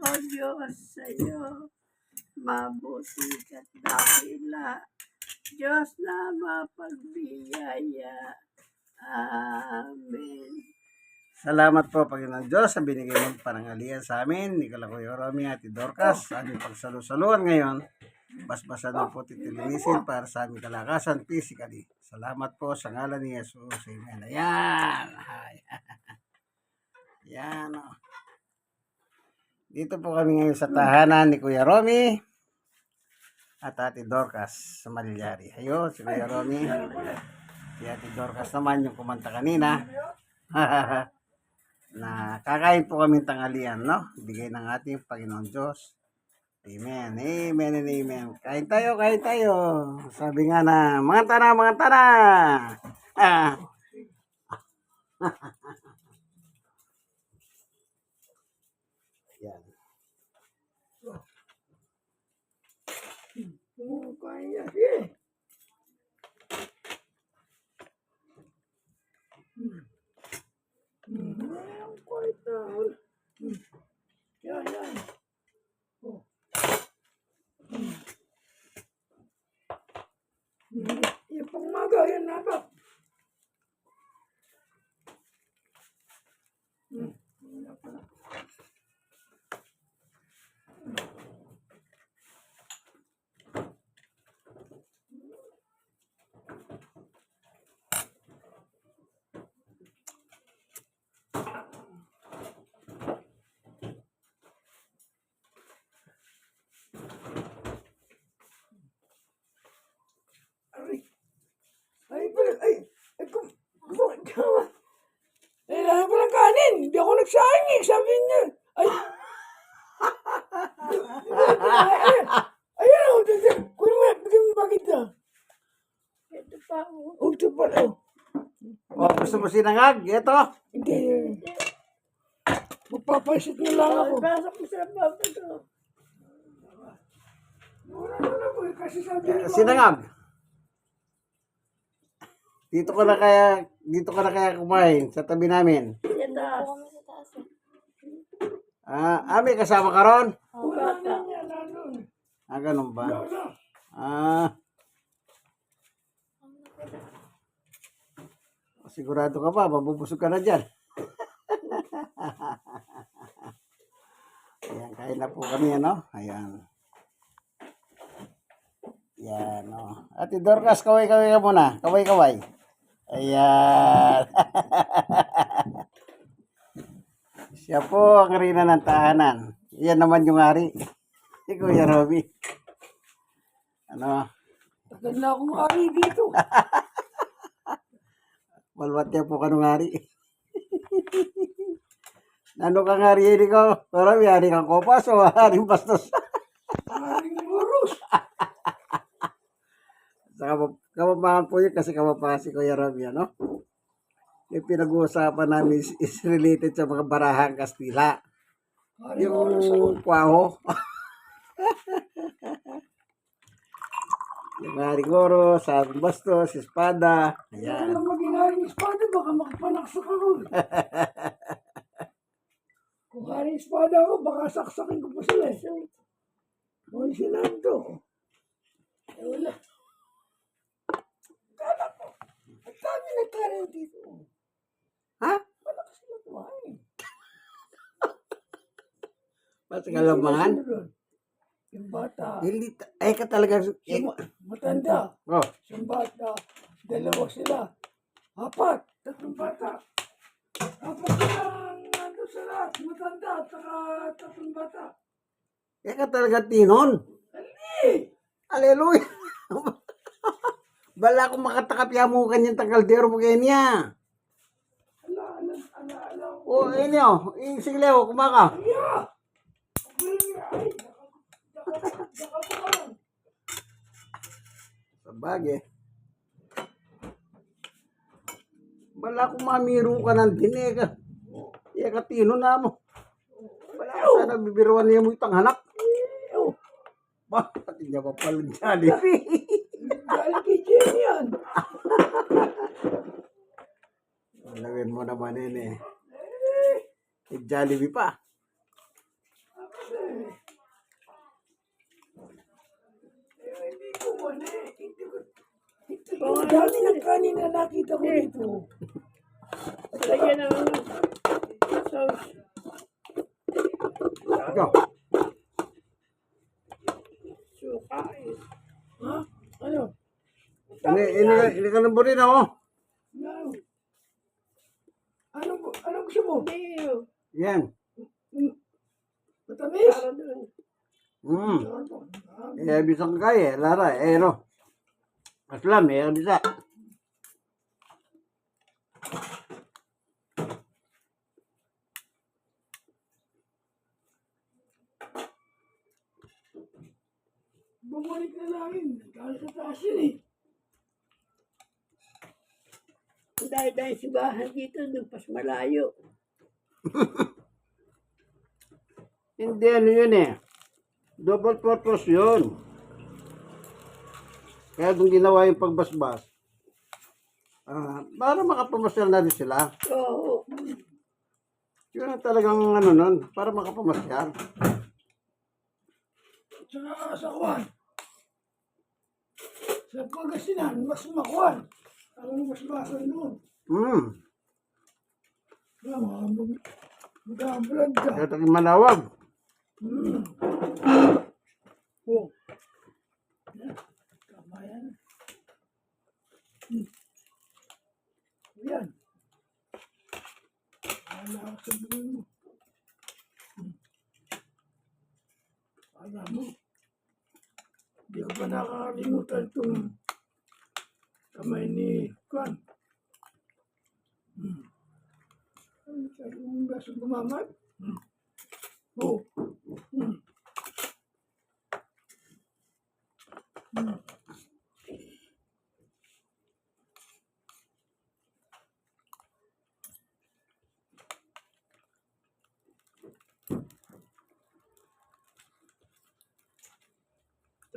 o Diyos sa iyo. Mabuti ka't dakila. Diyos na mapagbiyaya. Amen. Salamat po, Panginoon Diyos, sa binigay mong panangalian sa amin. Nicola Kuya Romy at Dorcas, sa aming pagsalusaluan ngayon. Basbasan mo po titilinisin para sa aming kalakasan physically. Salamat po sa ngalan ni Jesus. Amen. Ayan. Ay. Ayan. Dito po kami ngayon sa tahanan ni Kuya Romy at Ate Dorcas sa Malilyari. Ayun, si Kuya Romy. Si Ate Dorcas naman yung kumanta kanina. na kakain po kami tanghalian, no? Bigay ng ating Panginoon Diyos. Amen. Amen and amen. Kain tayo, kain tayo. Sabi nga na, mga tana, mga tana. Ah. Kaya eh. Ang kwarta. Yan, yan. Oh. Yung pangmaga, yan na ba? Hmm. wala pala. Ay, ay, pala, ay, ay, kum, Ay, lahat pa ng kanin. Hindi ako nagsayang eh. Sabi niya. Ay. ay, ay, ayun ako. Ayun, kunin mo yan. Bigyan mo bakit na. Ito pa ako. Oh, ito pa. Oh. Oh, gusto mo sinangag? Ito. Hindi. Magpapasit na lang ako. Pasok mo sa baba ko. Wala na lang po. Kasi sabi niya. Sinangag. Dito ka na kaya, dito ka na kaya kumain sa tabi namin. Ah, ah, may kasama ka ron? Ah, ganun ba? Ah. Sigurado ka pa, mabubusog ka na dyan. Ayan, kain na po kami, ano? Ayan. Ayan, oh. Ate Dorcas, kaway-kaway ka muna. Kaway-kaway. Ayan. Siya po ang rina ng tahanan. Yan naman yung hari. Si Kuya Robby. Ano? Tagal na akong ari dito. Malwat niya po kanong hari. Nano kang hari ini ko? May hari kang kopas o haring bastos. Aring urus. Sa kamap kamapahan po yun kasi kamapahan si Kuya Romy, ano? Yung pinag-uusapan namin is, is related sa mga barahang Kastila. Ako. Yung kwaho. yung haring oros, haring bastos, espada. Ayan. Alam mo ginaring espada, baka makapanaksak ako. Kung haring espada ako, baka saksakin ko pa sila. eh. Mga sinanto. Eh, wala. Kala ko, ang dami nagkaroon dito. Ha? Malakas sila kumain. Basta kalamangan? Sino doon? Yung bata. Hindi, ay ka talaga. Eh, Yung ma- matanda. oh, Yung bata. Dalawa sila. Apat. Tatlong bata. Apat sila sa lahat. Matanda at saka tatlong bata. eh ka talaga tinon. Ali! Hallelujah. Bala kung makatakapya mo kanyang kaldero mo kaya niya. Ala, ala, ala, ala. O, inyo, isiglew, kumaka. Yeah! Sabagay. Bala kung mamiro ka ng dineka. Iya ka tino na mo. Bala ka sana bibiruan niya mo itang hanak. Oh, Ba, pati niya pa pala Alamin mo naman yun eh. Nag-Jollibee pa. Oo, oh, dami ng kanin na nakita ko dito. Lagyan ng ano. Sauce. Go. Suka. Ha? Ano? Ini, ini, ini ka ng burrito, oh. Kaya, Lara, eh, no. Aslam, eh, bisa. Bumalik na namin. Dahil sa taas yun eh. Dahil dahil si bahay dito, doon pas malayo. Hindi, ano yun eh. Double purpose yun. Kaya nung ginawa yung pagbasbas, ah, para makapamasyal na din sila. Oo. Yun ang talagang ano nun, para makapamasyal. Sa sa kuwan. Sa Pangasinan, mas makuwan. Ang mas basan doon. Hmm. Kaya mga mag- mag-vlog ka. Kaya malawag. Oh. Yan. Tama yan. Hmm. Yan. Wala ako sa buhay mo. Hmm. Alam mo, hindi ko pa nakakalimutan itong kamay ni Kwan. Hmm. Ay, sabi mo ba sa gumamat? Hmm. Oh. Hmm.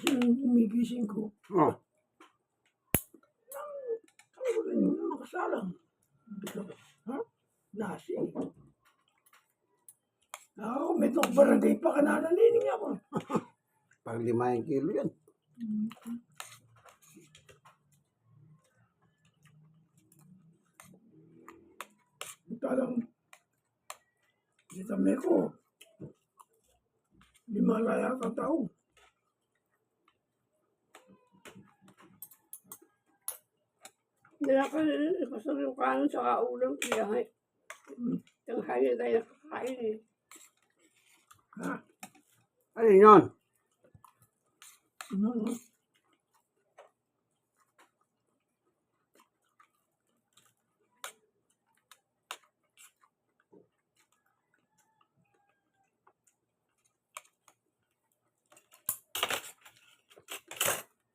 Kasi gumigising ko, Oh. ano ba ganyan yung makasalang? Bigla ko, Ha? Nasi. Ako, may itong barangay pa ka nananinig ako. Pag lima yung kilo yan. Talang, kita ko, lima laya ka tao. Na kasi gusto yung kanin sa ulam. Iyahay. Tanghali tayo nakakain eh. Ha? Ano yun? Ano?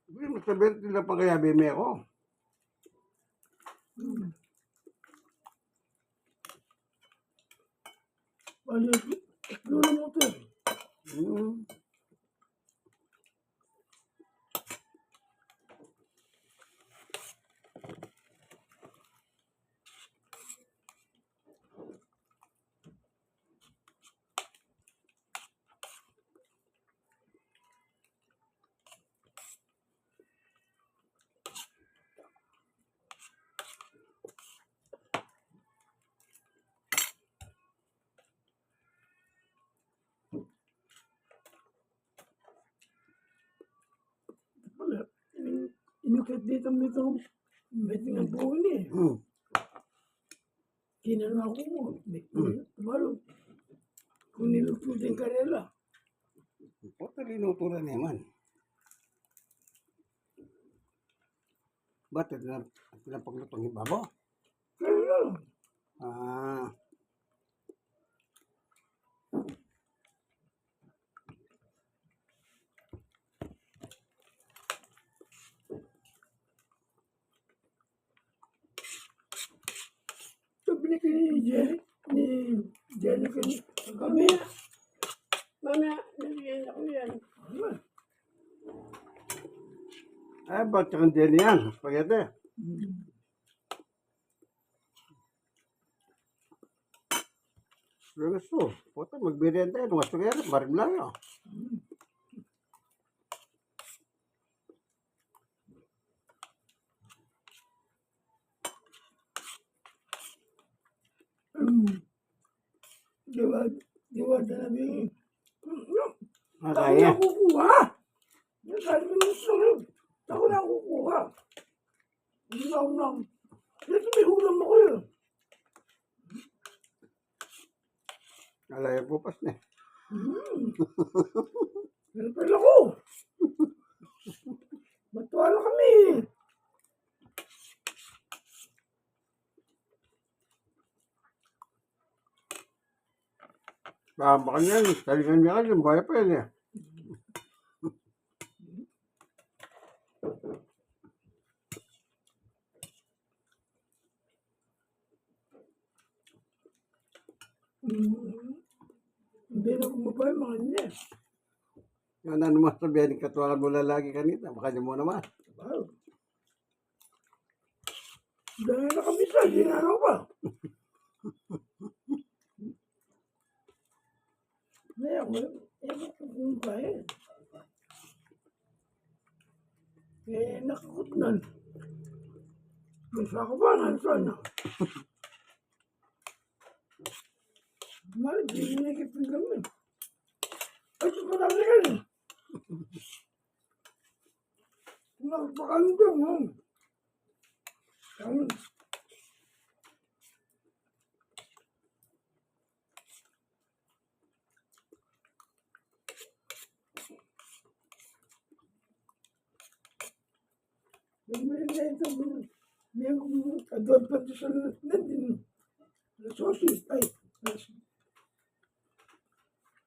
Hindi mo sabihin nila pa kaya bime ako. Bali, to. Hmm. Wala. Inukit dito mo ito. May tingnan po ni. Hmm. Kinano ako mo. Tumalo. Kung niluto din karela. O, talinuto na naman. Ba't na pinapaglutong yung babo? Karela. Ah. Ito binigay ni Jerry. Ni ni. Kami. Mamaya, nalagyan ako yan. Ay, ba't yung din yan? Spaghetti. Gusto. Puta, magbiriyan tayo. Nung spaghetti, barim lang yun. Hmm. Di ba? Di ba talabi? Ako Makaya. na kukuha. Sabi ng sunod. Ako na kukuha. Hindi na ako nang... Dito may ulam ako yun. Alay, bukas na. Hmm. Pero pala ko. Matuwa na kami. Baka yan. Talikan niya ka, yung buhay pa yun eh. Hindi na kumabay mga niya. Yan ano mo sabihin, katuwakan mo lalaki kanina. Baka niyo mo naman. Wow. Dahil na kami sa ginagawa pa. May ako, ewan ko kung kaya. Eh, nakakutnan. May sakabangan sana. Mali, hindi na ikipin kami. Ay, ito pa namin yan. Nagpakanda mo. Ayun. Ito sa na din. Sosi. Ay.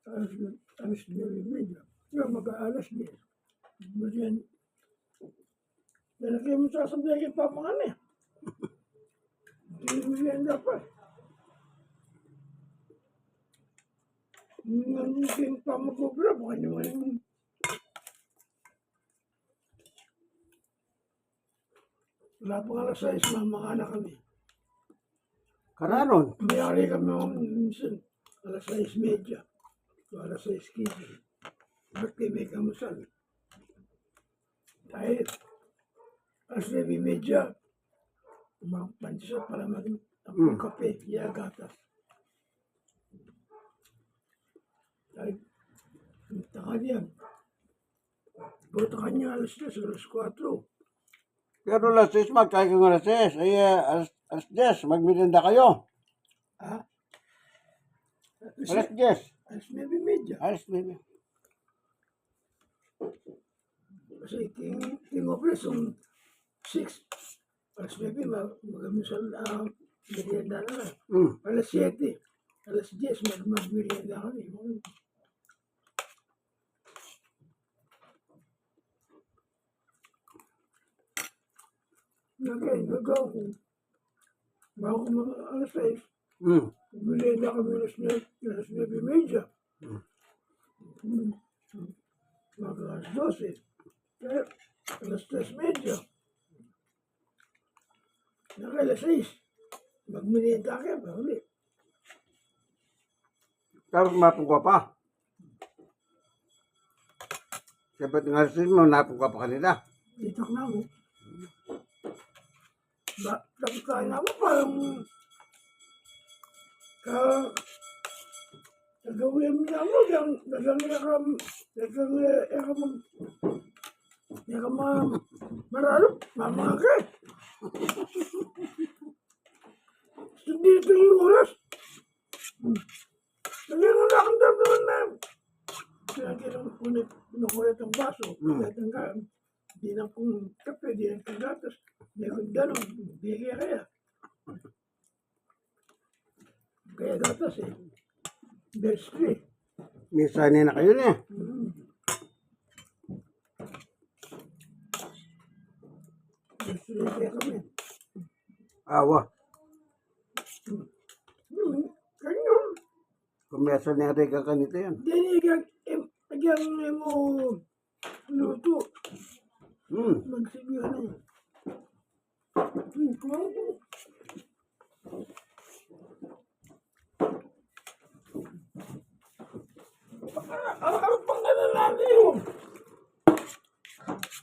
Alas. Alas. Medyo. Yung mag-aalas din. Ganyan. Lalaki mo sasabihin pa mga ano eh. Hindi yan dapat. Ngayon pa mag-obra, baka naman yung wala pang alas 6 na mga anak kami. Kararon. Mayari kami mga minsan alas 6 medya. O alas 6 kisi. Bakit may kamusal. Kahit alas 9 medya, umapansa para mag Mm. ang kape, yagatas. Kahit tangal yan. Buta kanya alas 10, alas 4. Pero alas 6, magkain kang alas 6. Ay, eh, alas, alas 10, magmirinda kayo. Ha? Alas, 10. alas 9 medya. Alas 9. Kasi king, king of yung 6, alas 9, mag, magamisal, ah, merienda na lang. Hmm. Alas 7, alas 10, mag, magmerienda kami. Nagaw ko. Bago ko mga alas 6, Hmm. merienda kami alas 9, alas 9 medya. Hmm. Mag alas 12. Kaya, alas 3 medya. Naka alas 6. Magmerienda kayo ulit? Pero mapungkwa pa. Ng alas 6 mo, napungkwa pa kanila. Dito na ako. Ba, tayo na ako parang ka kagawin mo na mo yang dagang yakam dagang yakam yakam maralo mama ka so dito yung oras Nagyan na akong dapat na Kaya ng unit pinukulit ang baso Hmm. Kaya tanggaan Di na kong kape, di na kong gatas Di na kong danon, di kaya kaya Kaya gatas eh Best three May sanay na kayo na eh. Best three kaya kami Awa. Hmm, Ganyan Kumesa na rega kanito yan. Dini kag Agyan mo Luto Hmm. Magsigyan na yun Hmm, kumain ko. Ang ang pangalan natin yun.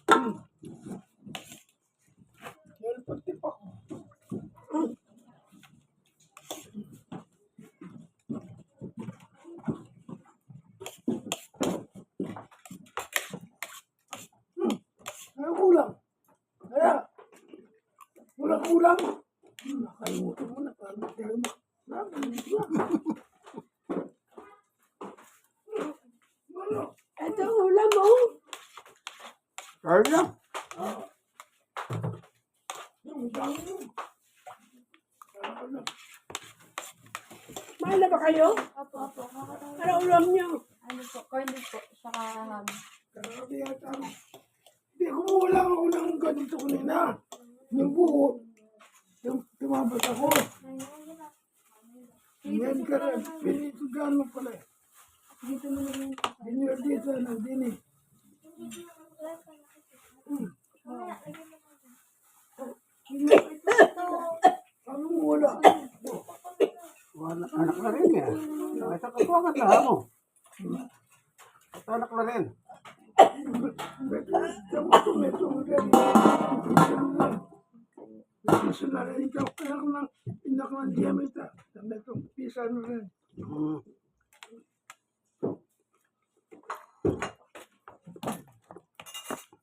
Hmm. Yan, pati pa ko. Hmm. ulam. Hmm, Nakalimutan mo na. Parang tayo mo. Ano? Ito ulam mo. Kaya na. Yung dami mo. Ano? Mahal na ba kayo? Opo, opo. Ano ulam niyo? Ano po, corned beef po, saka ham. Grabe yata. Hindi, kumuha lang ako ng ganito kanina. Yung buo. Yung tumabas ako. Ngayon ka rin. Pinito gano'n pala eh. Dito mo naman po. Dinner dito na din eh. Ano wala? Wala, anak na rin eh. Ito kasuwakan na mo. Ito anak na rin. Piso na rin ikaw. Kaya ko lang, inak ng diamita. Meto, pisa na rin. Hmm.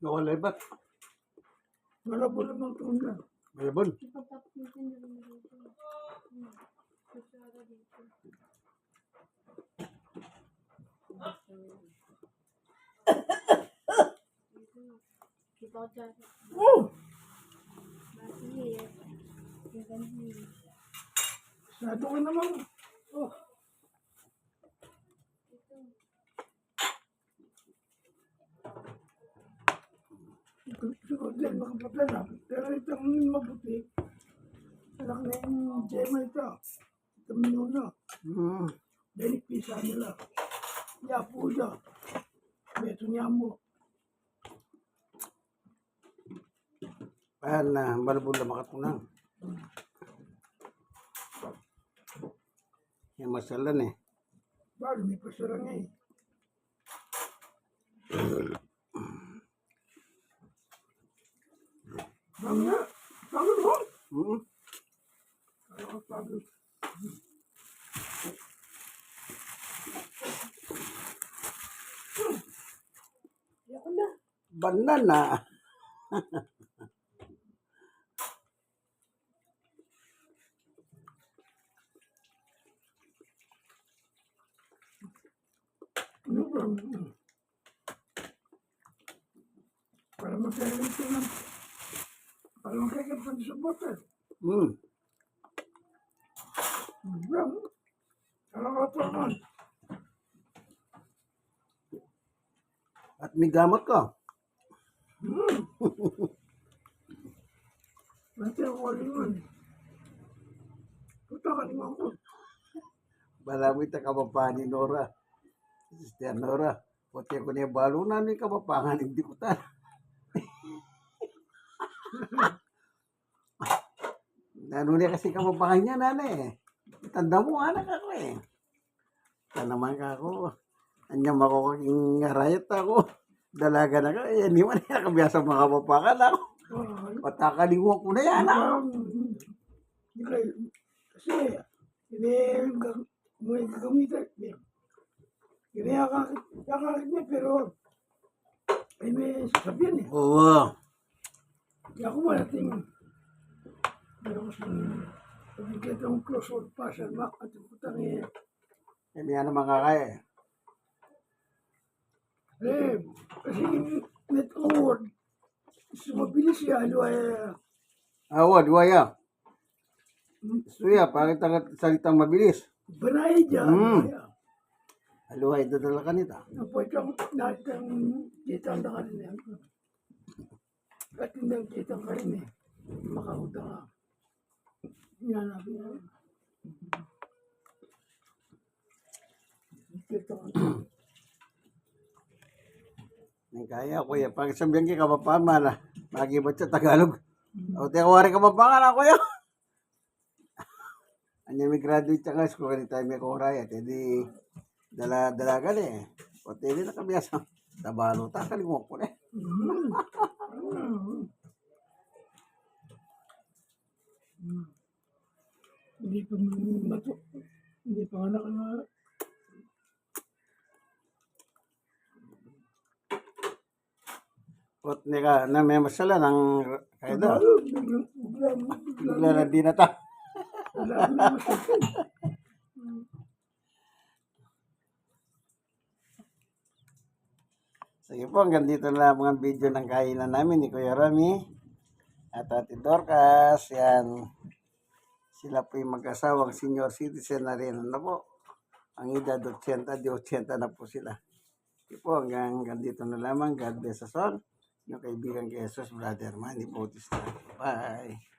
Nawala ba't? Wala po namang tungan. Malabon. Ipagpapakitin na rin dito. Hmm. Kutsara dito. Kita ko dyan. Oh! Sado ka naman. Oh. Siguro din makapagdala. Pero itong mabuti. Anak na yung Gemma ito. Ito minuno. Hmm. Dahil pisa nila. Yapo siya. Beto niya mo. Ayan na, malabon na makatunang. Yung masalan eh. Balo, may pasarang eh. Bangga. Bangga mo. Hmm. Ayoko na. Banana. Ano ba? Para magkakaroon ka ng... Para magkakaroon sa bote. Ka pa man? At may gamot ka. Nanti ako aliman. Puta ka. Balami ta kabapaan ni Nora. Sister Nora. Puti ko niya balo na ni kabapangan. Hindi ko ta. Ano niya kasi kabapangan niya nana eh. Tanda mo anak ako eh. Ito naman ka ako. Anyam ako kaking rayat ako. Dalaga na ka. Eh, hindi man niya kabiyasa mga kabapangan ako. Ah, Patakaliwa ko na yan ako. Hindi kayo, kasi, hindi, may gagamitan. Hindi kakakit niya, pero, ay may sasabihan eh. Oo. Hindi ako malating, pero kasi, pagkikita akong close pa sa mak at putang eh, Hindi ano mga kaya eh. eh, kasi net award, sumabilis siya, ano ay, Awa, duwaya. Suya, bakit ang salitang mabilis? banay dyan, Mm. Aluhay, dadala ka nita. Napoy kang natin kita ang dakan niya. At hindi ang kita ka rin eh. Makauta ka. Yan na. Kita ka. May kaya, kuya. Pag sabihan ka kapapama na, magibot sa Tagalog. O, tiya ko rin kapapama na, kuya. Anya may graduate sa school, kanita may kuraya. Hindi, dala, dalagan eh. O, tiya din nakabiyasa. Tabalo, takalimok ko na eh. Hindi pa mato. Hindi pa anak na.Ot ni ka, na may masala ng Kaya biglang, Bigla na di na ta. Sige po, hanggang dito na lang mga video ng kainan namin ni Kuya Rami at Ate Dorcas. Yan. Sila po yung mag-asawang senior citizen na rin. Ano po? Ang edad 80, di 80 na po sila. Sige po, hanggang, hanggang na lamang. God bless us all. Yung kaibigan kay Jesus, Brother Manny Bautista. Bye.